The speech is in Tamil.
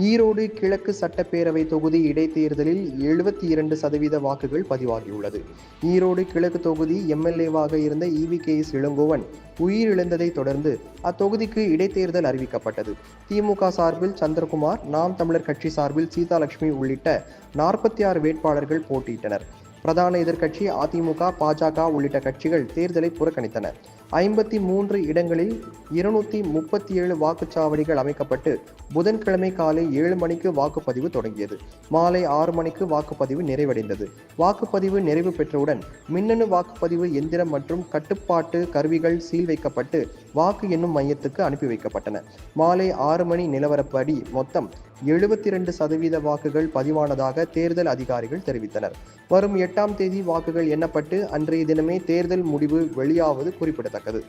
ஈரோடு கிழக்கு சட்டப்பேரவை தொகுதி இடைத்தேர்தலில் எழுபத்தி இரண்டு சதவீத வாக்குகள் பதிவாகியுள்ளது. ஈரோடு கிழக்கு தொகுதி எம்எல்ஏவாக இருந்த இவி கே எஸ் இளங்கோவன் உயிரிழந்ததை தொடர்ந்து அத்தொகுதிக்கு இடைத்தேர்தல் அறிவிக்கப்பட்டது. திமுக சார்பில் சந்திரகுமார் நாம் தமிழர் கட்சி சார்பில் சீதாலட்சுமி உள்ளிட்ட நாற்பத்தி ஆறு வேட்பாளர்கள் போட்டியிட்டனர். பிரதான எதிர்க்கட்சி அதிமுக பாஜக உள்ளிட்ட கட்சிகள் தேர்தலை புறக்கணித்தன. ஐம்பத்தி மூன்று இடங்களில் இருநூத்தி முப்பத்தி ஏழு வாக்குச்சாவடிகள் அமைக்கப்பட்டு புதன்கிழமை காலை ஏழு மணிக்கு வாக்குப்பதிவு தொடங்கியது. மாலை ஆறு மணிக்கு வாக்குப்பதிவு நிறைவடைந்தது. வாக்குப்பதிவு நிறைவு பெற்றவுடன் மின்னணு வாக்குப்பதிவு எந்திரம் மற்றும் கட்டுப்பாட்டு கருவிகள் சீல் வைக்கப்பட்டு வாக்கு எண்ணும் மையத்துக்கு அனுப்பி வைக்கப்பட்டன. மாலை ஆறு மணி நிலவரப்படி மொத்தம் எழுபத்தி இரண்டு சதவீத வாக்குகள் பதிவானதாக தேர்தல் அதிகாரிகள் தெரிவித்தனர். வரும் எட்டாம் தேதி வாக்குகள் எண்ணப்பட்டு அன்றைய தினமே தேர்தல் முடிவு வெளியாவது குறிப்பிடத்தக்கது.